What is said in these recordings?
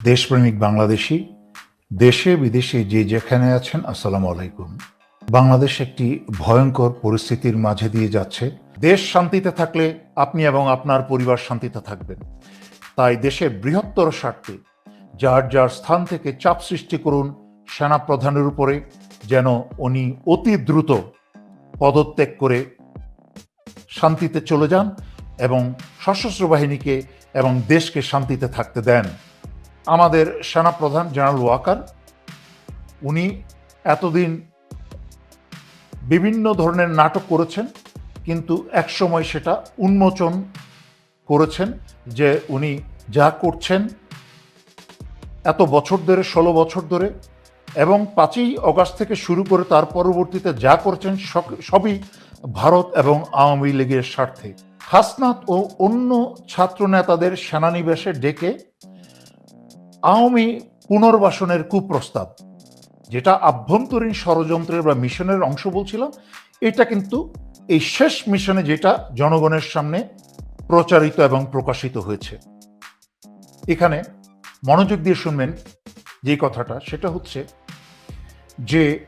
দেশপ্রেমিক বাংলাদেশি, দেশে বিদেশে যে যেখানে আছেন, আসসালামু আলাইকুম। বাংলাদেশ একটি ভয়ঙ্কর পরিস্থিতির মাঝে দিয়ে যাচ্ছে। দেশ শান্তিতে থাকলে আপনি এবং আপনার পরিবার শান্তিতে থাকবেন। তাই দেশের বৃহত্তর স্বার্থে যার যার স্থান থেকে চাপ সৃষ্টি করুন সেনা প্রধানের উপরে, যেন উনি অতি দ্রুত পদত্যাগ করে শান্তিতে চলে যান এবং সশস্ত্র বাহিনীকে এবং দেশকে শান্তিতে থাকতে দেন। আমাদের সেনাপ্রধান জেনারেল ওয়াকার, উনি এতদিন বিভিন্ন ধরনের নাটক করেছেন, কিন্তু একসময় সেটা উন্মোচন করেছেন যে উনি যা করছেন এত বছর ধরে, ষোলো বছর ধরে, এবং পাঁচই অগাস্ট থেকে শুরু করে তার পরবর্তীতে যা করছেন সবই ভারত এবং আওয়ামী লীগের স্বার্থে। হাসনাত ও অন্য ছাত্র নেতাদের সেনানিবেশে ডেকে আওয়ামী পুনর্বাসনের কুপ্রস্তাব, যেটা আভ্যন্তরীণ ষড়যন্ত্রের বা মিশনের অংশ বলছিলাম এটা কিন্তু এই শেষ মিশনে যেটা জনগণের সামনে প্রচারিত এবং প্রকাশিত হয়েছে। এখানে মনোযোগ দিয়ে শুনবেন যে কথাটা, সেটা হচ্ছে যে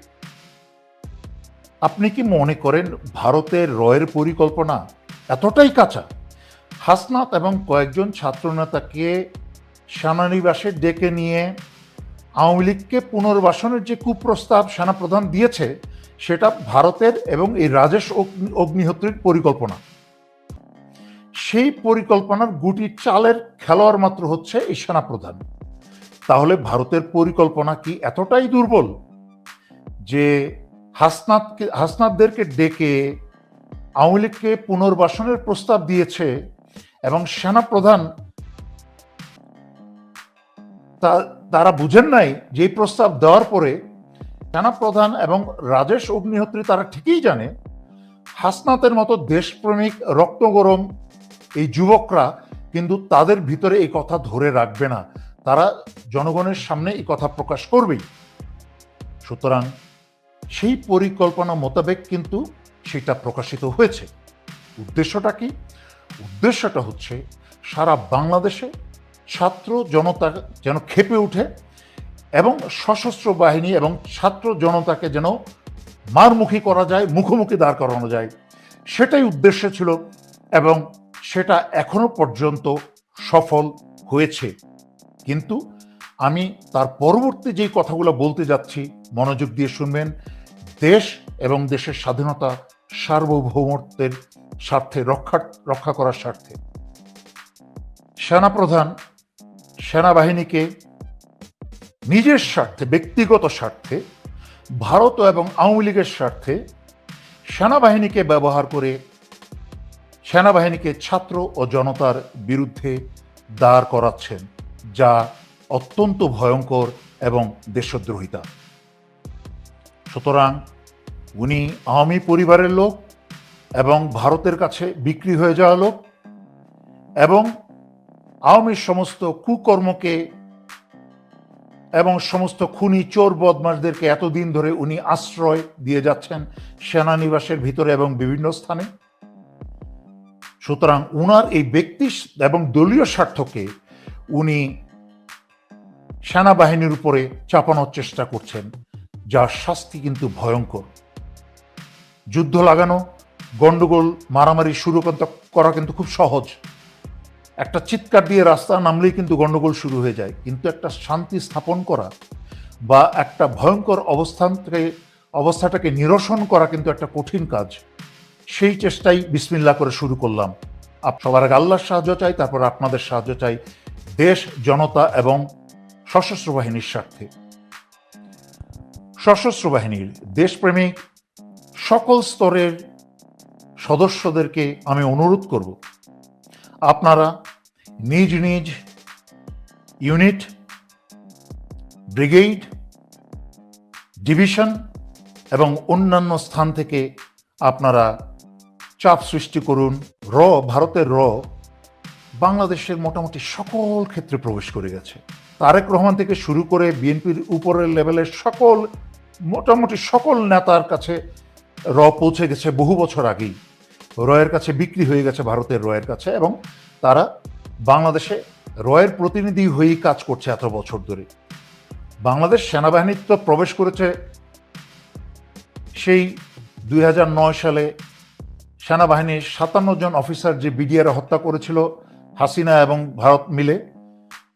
আপনি কি মনে করেন ভারতের রয়ের পরিকল্পনা এতটাই কাঁচা? হাসনাত এবং কয়েকজন ছাত্রনেতাকে সেনানিবাসে ডেকে নিয়ে আওয়ামী লীগকে পুনর্বাসনের যে কুপ্রস্তাব সেনাপ্রধান দিয়েছে, সেটা ভারতের এবং এই রাজেশ অগ্নি- অগ্নিহোত্রীর পরিকল্পনা। সেই পরিকল্পনার গুটি চালের খেলোয়াড় মাত্র হচ্ছে এই সেনাপ্রধান। তাহলে ভারতের পরিকল্পনা কি এতটাই দুর্বল যে হাসনাতকে হাসনাতদেরকে ডেকে আওয়ামী লীগকে পুনর্বাসনের প্রস্তাব দিয়েছে এবং সেনাপ্রধান তা- তারা বুঝেন নাই যে প্রস্তাব দেওয়ার পরে সেনাপ্রধান এবং রাজেশ অগ্নিহোত্রী তারা ঠিকই জানে, হাসনাতের মতো দেশপ্রেমিক রক্ত গরম এই যুবকরা কিন্তু তাদের ভিতরে এই কথা ধরে রাখবে না। তারা জনগণের সামনে এই কথা প্রকাশ করবেই। সুতরাং সেই পরিকল্পনা মোতাবেক কিন্তু সেটা প্রকাশিত হয়েছে। উদ্দেশ্যটা কি? উদ্দেশ্যটা হচ্ছে সারা বাংলাদেশে ছাত্র জনতা যেন খেপে ওঠে এবং সশস্ত্র বাহিনী এবং ছাত্র জনতাকে যেন মারমুখী করা যায়, মুখোমুখি দাঁড় করানো যায়। সেটাই উদ্দেশ্য ছিল এবং সেটা এখনও পর্যন্ত সফল হয়েছে। কিন্তু আমি তার পরবর্তী যে কথাগুলো বলতে যাচ্ছি, মনোযোগ দিয়ে শুনবেন। দেশ এবং দেশের স্বাধীনতা সার্বভৌমত্বের স্বার্থে, রক্ষা রক্ষা করার স্বার্থে। সেনাপ্রধান সেনাবাহিনীকে নিজের স্বার্থে, ব্যক্তিগত স্বার্থে, ভারত এবং আওয়ামী লীগের স্বার্থে সেনাবাহিনীকে ব্যবহার করে সেনাবাহিনীকে ছাত্র ও জনতার বিরুদ্ধে দাঁড় করাচ্ছেন, যা অত্যন্ত ভয়ঙ্কর এবং দেশদ্রোহিতা। সুতরাং উনি আওয়ামী পরিবারের লোক এবং ভারতের কাছে বিক্রি হয়ে যাওয়া লোক এবং আওয়ামীর সমস্ত কুকর্মকে এবং সমস্ত খুনি চোর বদমাসদেরকে এতদিন ধরে উনি আশ্রয় দিয়ে যাচ্ছেন সেনানিবাসের ভিতরে এবং বিভিন্ন স্থানে। সুতরাং উনার এই ব্যক্তি এবং দলীয় স্বার্থকে উনি সেনাবাহিনীর উপরে চাপানোর চেষ্টা করছেন যার শাস্তি কিন্তু ভয়ঙ্কর। যুদ্ধ লাগানো গন্ডগোল মারামারি শুরু করা কিন্তু খুব সহজ। একটা চিৎকার দিয়ে রাস্তা নামলেই কিন্তু গন্ডগোল শুরু হয়ে যায়। কিন্তু একটা শান্তি স্থাপন করা বা একটা ভয়ঙ্কর অবস্থান থেকে অবস্থাটাকে নিরসন করা কিন্তু একটা কঠিন কাজ। সেই চেষ্টাই বিসমিল্লা করে শুরু করলাম। আপ সবার আগে আল্লাহর সাহায্য চাই, তারপর আপনাদের সাহায্য চাই। দেশ, জনতা এবং সশস্ত্র বাহিনীর স্বার্থে। সশস্ত্র বাহিনীর দেশপ্রেমিক সকল স্তরের সদস্যদেরকে আমি অনুরোধ করব। আপনারা নিজ নিজ ইউনিট, ব্রিগেড, ডিভিশন এবং অন্যান্য স্থান থেকে আপনারা চাপ সৃষ্টি করুন, র, ভারতের র, বাংলাদেশের মোটামুটি সকল ক্ষেত্রে প্রবেশ করে গেছে। তারেক রহমান থেকে শুরু করে বিএনপির উপরের লেভেলের সকল, মোটামুটি সকল নেতার কাছে র পৌঁছে গেছে বহু বছর আগেই। রয়ের কাছে বিক্রি হয়ে গেছে, ভারতের রয়ের কাছে এবং তারা বাংলাদেশে রয়ের প্রতিনিধি হয়েই কাজ করছে এত বছর ধরে। বাংলাদেশ সেনাবাহিনী তো প্রবেশ করেছে সেই দুই হাজার নয় সালে সেনাবাহিনীর সাতান্ন জন অফিসার যে বিডিআর হত্যা করেছিল হাসিনা এবং ভারত মিলে,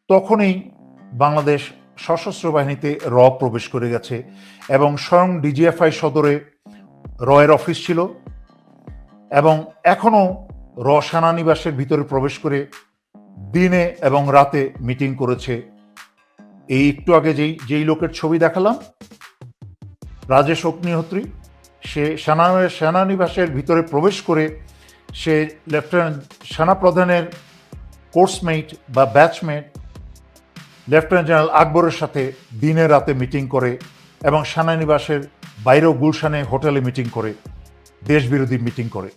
তখনই বাংলাদেশ সশস্ত্র বাহিনীতে র প্রবেশ করে গেছে এবং স্বয়ং ডিজিএফআই সদরে রয়ের অফিস ছিল এবং এখনও র সেনানিবাসের ভিতরে প্রবেশ করে দিনে এবং রাতে মিটিং করেছে। এই একটু আগে যেই যেই লোকের ছবি দেখালাম, রাজেশ অগ্নিহোত্রী, সে সেনা, সেনানিবাসের ভিতরে প্রবেশ করে সে লেফটেন্যান্ট, সেনাপ্রধানের কোর্সমেট বা ব্যাচমেট লেফটেন্যান্ট জেনারেল আকবরের সাথে দিনে রাতে মিটিং করে এবং সেনানিবাসের বাইরেও গুলশানে হোটেলে মিটিং করে, দেশবিরোধী মিটিং করে।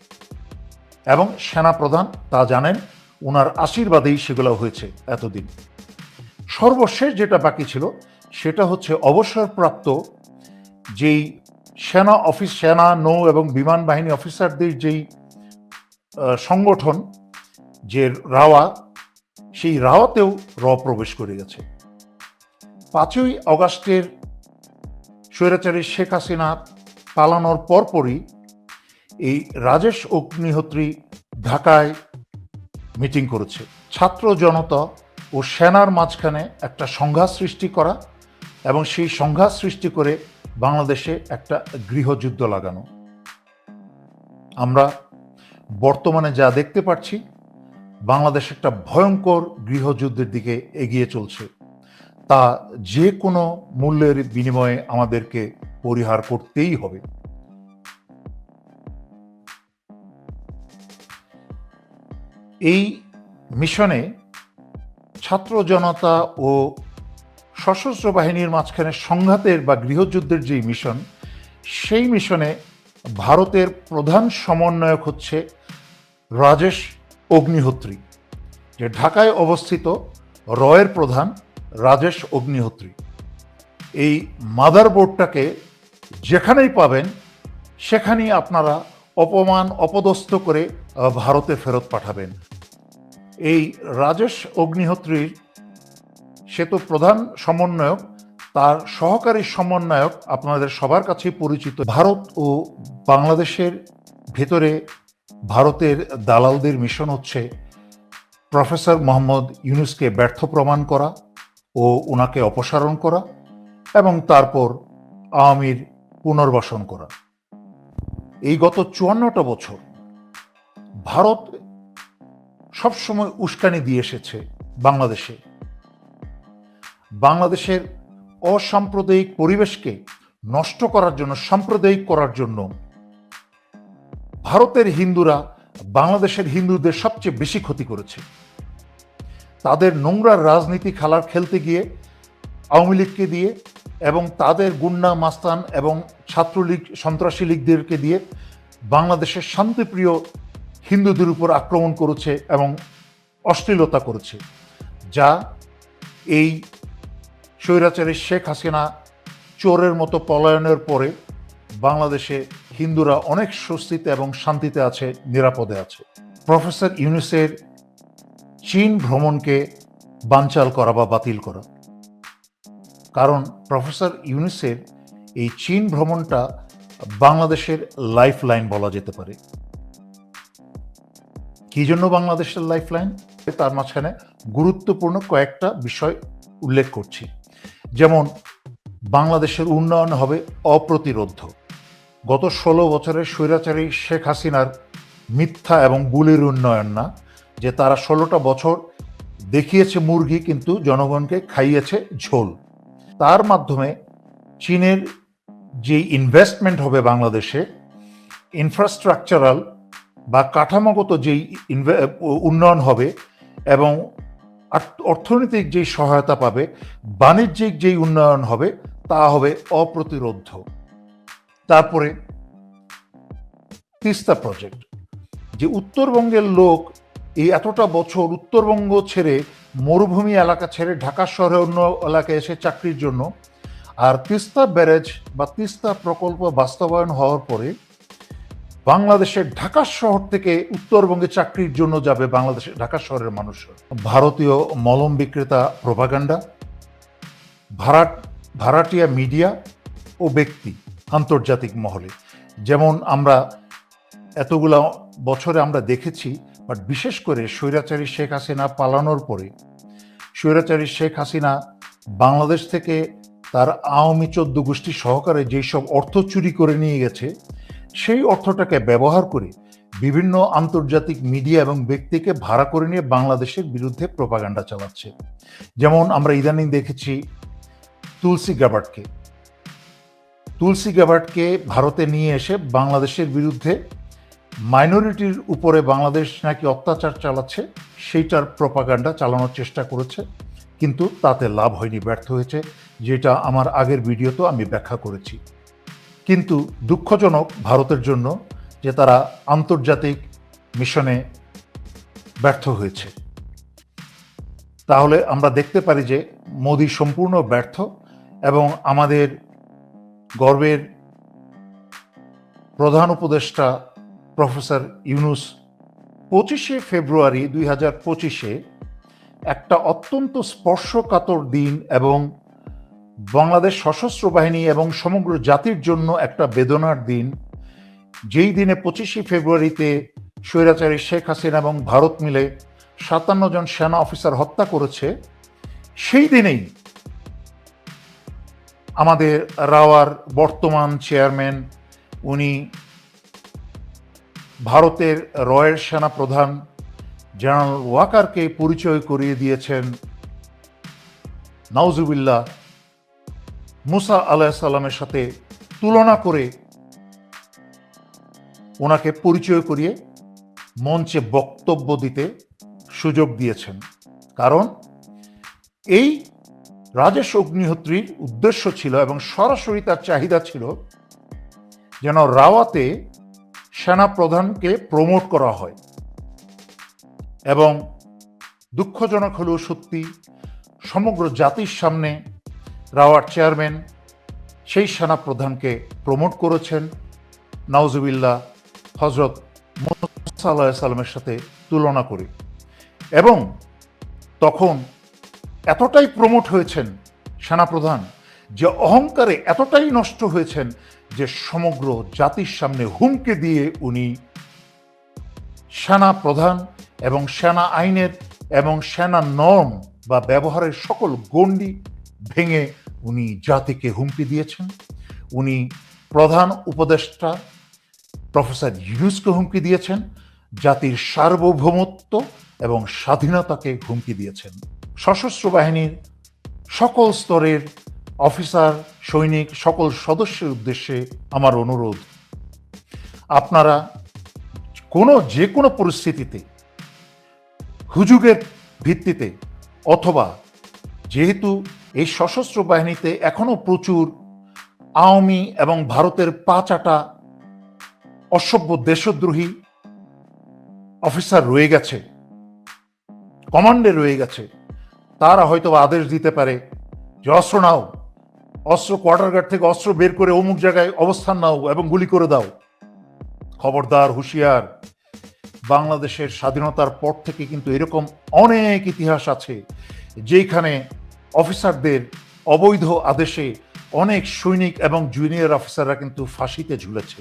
এবং সেনাপ্রধান, তা জানেন ওনার আশীর্বাদেই সেগুলো হয়েছে এতদিন। সর্বশেষ যেটা বাকি ছিল, সেটা হচ্ছে অবসরপ্রাপ্ত যেই সেনা অফিস, সেনা, নৌ এবং বিমান বাহিনী অফিসারদের যেই সংগঠন, যে রাওয়া, সেই রাওয়াতেও র প্রবেশ করে গেছে। পাঁচই অগাস্টের স্বৈরাচারী শেখ হাসিনা পালানোর পরপরই এই রাজেশ অগ্নিহোত্রী ঢাকায় মিটিং করেছে। ছাত্র জনতা ও সেনার মাঝখানে একটা সংঘাত সৃষ্টি করা এবং সেই সংঘাত সৃষ্টি করে বাংলাদেশে একটা গৃহযুদ্ধ লাগানো। আমরা বর্তমানে যা দেখতে পাচ্ছি, বাংলাদেশ একটা ভয়ঙ্কর গৃহযুদ্ধের দিকে এগিয়ে চলছে। তা যে কোনো মূল্যের বিনিময়ে আমাদেরকে পরিহার করতেই হবে। এই মিশনে ছাত্র জনতা ও সশস্ত্র বাহিনীর মাঝখানে সংঘাতের বা গৃহযুদ্ধের যে মিশন, সেই মিশনে ভারতের প্রধান সমন্বয়ক হচ্ছে রাজেশ অগ্নিহোত্রী, যে ঢাকায় অবস্থিত রয়ের প্রধান রাজেশ অগ্নিহোত্রী। এই মাদার বোর্ডটাকে যেখানেই পাবেন, সেখানেই আপনারা অপমান অপদস্থ করে ভারতে ফেরত পাঠাবেন। এই রাজেশ অগ্নিহোত্রীর, সে তো প্রধান সমন্বয়ক, তার সহকারী সমন্বয়ক আপনাদের সবার কাছে পরিচিত। ভারত ও বাংলাদেশের ভেতরে ভারতের দালালদের মিশন হচ্ছে প্রফেসর মোহাম্মদ ইউনুসকে ব্যর্থ প্রমাণ করা ও ওনাকে অপসারণ করা এবং তারপর আওয়ামীর পুনর্বাসন করা। এই গত চুয়ান্নটা বছর ভারত সবসময় উস্কানি দিয়ে এসেছে বাংলাদেশে। বাংলাদেশের অসাম্প্রদায়িক পরিবেশকে নষ্ট করার জন্য, সাম্প্রদায়িক করার জন্য ভারতের হিন্দুরা বাংলাদেশের হিন্দুদের সবচেয়ে বেশি ক্ষতি করেছে। তাদের নোংরা রাজনীতি খেলার খেলতে গিয়ে আওয়ামী লীগকে দিয়ে এবং তাদের গুন্ডা, মাস্তান এবং ছাত্রলীগ, সন্ত্রাসী লীগদেরকে দিয়ে বাংলাদেশের শান্তিপ্রিয় হিন্দুদের উপর আক্রমণ করেছে এবং অশ্লীলতা করেছে, যা এই স্বৈরাচারী শেখ হাসিনা চোরের মতো পলায়নের পরে বাংলাদেশে হিন্দুরা অনেক স্বস্তিতে এবং শান্তিতে আছে, নিরাপদে আছে। প্রফেসর ইউনুসের চীন ভ্রমণকে বানচাল করা বা বাতিল করা। কারণ প্রফেসর ইউনিসের এই চীন ভ্রমণটা বাংলাদেশের লাইফ লাইন বলা যেতে পারে। কি জন্য বাংলাদেশের লাইফ লাইন তার মাঝখানে গুরুত্বপূর্ণ কয়েকটা বিষয় উল্লেখ করছি। যেমন, বাংলাদেশের উন্নয়ন হবে অপ্রতিরোধ্য। গত ষোলো বছরের স্বৈরাচারী শেখ হাসিনার মিথ্যা এবং গুলির উন্নয়ন না, যে তারা ষোলোটা বছর দেখিয়েছে মুরগি, কিন্তু জনগণকে খাইয়েছে ঝোল। তার মাধ্যমে চীনের যে ইনভেস্টমেন্ট হবে বাংলাদেশে ইনফ্রাস্ট্রাকচারাল বা কাঠামোগত যেই উন্নয়ন হবে এবং অর্থনৈতিক যেই সহায়তা পাবে, বাণিজ্যিক যেই উন্নয়ন হবে, তা হবে অপ্রতিরোধ্য। তারপরে তিস্তা প্রজেক্ট যে উত্তরবঙ্গের লোক এই এতটা বছর উত্তরবঙ্গ ছেড়ে মরুভূমি এলাকা ছেড়ে ঢাকা শহরে অন্য এলাকায় এসে চাকরির জন্য আর তিস্তা ব্যারেজ বা তিস্তা প্রকল্প বাস্তবায়ন হওয়ার পরে বাংলাদেশের ঢাকা শহর থেকে উত্তরবঙ্গে চাকরির জন্য যাবে বাংলাদেশের ঢাকা শহরের মানুষ। ভারতীয় মলম বিক্রেতা প্রভাগান্ডা ভাড়াট ভাড়াটিয়া মিডিয়া ও ব্যক্তি আন্তর্জাতিক মহলে। যেমন আমরা এতগুলা বছরে আমরা দেখেছি বাট বিশেষ করে স্বৈরাচারী শেখ হাসিনা পালানোর পরে, স্বৈরাচারী শেখ হাসিনা বাংলাদেশ থেকে তার আওয়ামী চোদ্দ গোষ্ঠী সহকারে যেসব অর্থ চুরি করে নিয়ে গেছে, সেই অর্থটাকে ব্যবহার করে বিভিন্ন আন্তর্জাতিক মিডিয়া এবং ব্যক্তিকে ভাড়া করে নিয়ে বাংলাদেশের বিরুদ্ধে প্রপাগান্ডা চালাচ্ছে। যেমন আমরা ইদানিং দেখেছি তুলসী গ্যাবার্টকে তুলসী গ্যাবার্টকে ভারতে নিয়ে এসে বাংলাদেশের বিরুদ্ধে মাইনরিটির উপরে বাংলাদেশ নাকি অত্যাচার চালাচ্ছে, সেইটার প্রপাগান্ডা চালানোর চেষ্টা করেছে, কিন্তু তাতে লাভ হয়নি, ব্যর্থ হয়েছে, যেটা আমার আগের ভিডিওতেও আমি ব্যাখ্যা করেছি। কিন্তু দুঃখজনক ভারতের জন্য যে তারা আন্তর্জাতিক মিশনে ব্যর্থ হয়েছে। তাহলে আমরা দেখতে পারি যে মোদি সম্পূর্ণ ব্যর্থ এবং আমাদের গর্বের প্রধান উপদেষ্টা প্রফেসর ইউনুস পঁচিশে ফেব্রুয়ারি দুই হাজার পঁচিশে একটা অত্যন্ত স্পর্শকাতর দিন এবং বাংলাদেশ সশস্ত্র বাহিনী এবং সমগ্র জাতির জন্য একটা বেদনার দিন। যেই দিনে পঁচিশে ফেব্রুয়ারিতে স্বৈরাচারী শেখ হাসিনা এবং ভারত মিলে সাতান্ন জন সেনা অফিসার হত্যা করেছে, সেই দিনেই আমাদের রাওয়ার বর্তমান চেয়ারম্যান, উনি ভারতের রয়ের সেনা প্রধান জেনারেল ওয়াকারকে পরিচয় করিয়ে দিয়েছেন নাউজুবিল্লাহ। মুসা আলাহিসাল্লামের সাথে তুলনা করে ওনাকে পরিচয় করিয়ে মঞ্চে বক্তব্য দিতে সুযোগ দিয়েছেন। কারণ এই রাজেশ অগ্নিহোত্রীর উদ্দেশ্য ছিল এবং সরাসরি তার চাহিদা ছিল যেন রাওয়াতে সেনা প্রধানকে প্রমোট করা হয়। এবং দুঃখজনক হলেও সত্যি সমগ্র জাতির সামনে রাওয়ার চেয়ারম্যান সেই সেনা প্রধানকে প্রমোট করেছেন। নাউজুবিল্লাহ হজরত মুসা আল্লাহ সাল্লামের সাথে তুলনা করে। এবং তখন এতটাই প্রমোট হয়েছেন সেনাপ্রধান যে অহংকারে এতটাই নষ্ট হয়েছেন যে সমগ্র জাতির সামনে হুমকে দিয়ে উনি সেনা প্রধান এবং সেনা আইনের এবং সেনা নর্ম বা ব্যবহারের সকল গণ্ডি ভেঙে উনি জাতিকে হুমকি দিয়েছেন। উনি প্রধান উপদেষ্টা প্রফেসর ইউনুসকে হুমকি দিয়েছেন, জাতির সার্বভৌমত্ব এবং স্বাধীনতাকে হুমকি দিয়েছেন। সশস্ত্র বাহিনীর সকল স্তরের অফিসার, সৈনিক, সকল সদস্যের উদ্দেশ্যে আমার অনুরোধ। আপনারা কোনো, যে কোনো পরিস্থিতিতে, হুজুগের ভিত্তিতে, অথবা যেহেতু এই সশস্ত্র বাহিনীতে এখনও প্রচুর আওয়ামী এবং ভারতের পাঁচাটা অসভ্য দেশদ্রোহী অফিসার রয়ে গেছে, কমান্ডে রয়ে গেছে, তারা হয়তো আদেশ দিতে পারে যে, অস্ত্র নাও অস্ত্র কোয়ার্টার গার্ড থেকে অস্ত্র বের করে অমুক জায়গায় অবস্থান নাও এবং গুলি করে দাও। খবরদার, হুঁশিয়ার। বাংলাদেশের স্বাধীনতার পর থেকে কিন্তু এরকম অনেক ইতিহাস আছে যেখানে অফিসারদের অবৈধ আদেশে অনেক সৈনিক এবং জুনিয়র অফিসাররা কিন্তু ফাঁসিতে ঝুলেছে।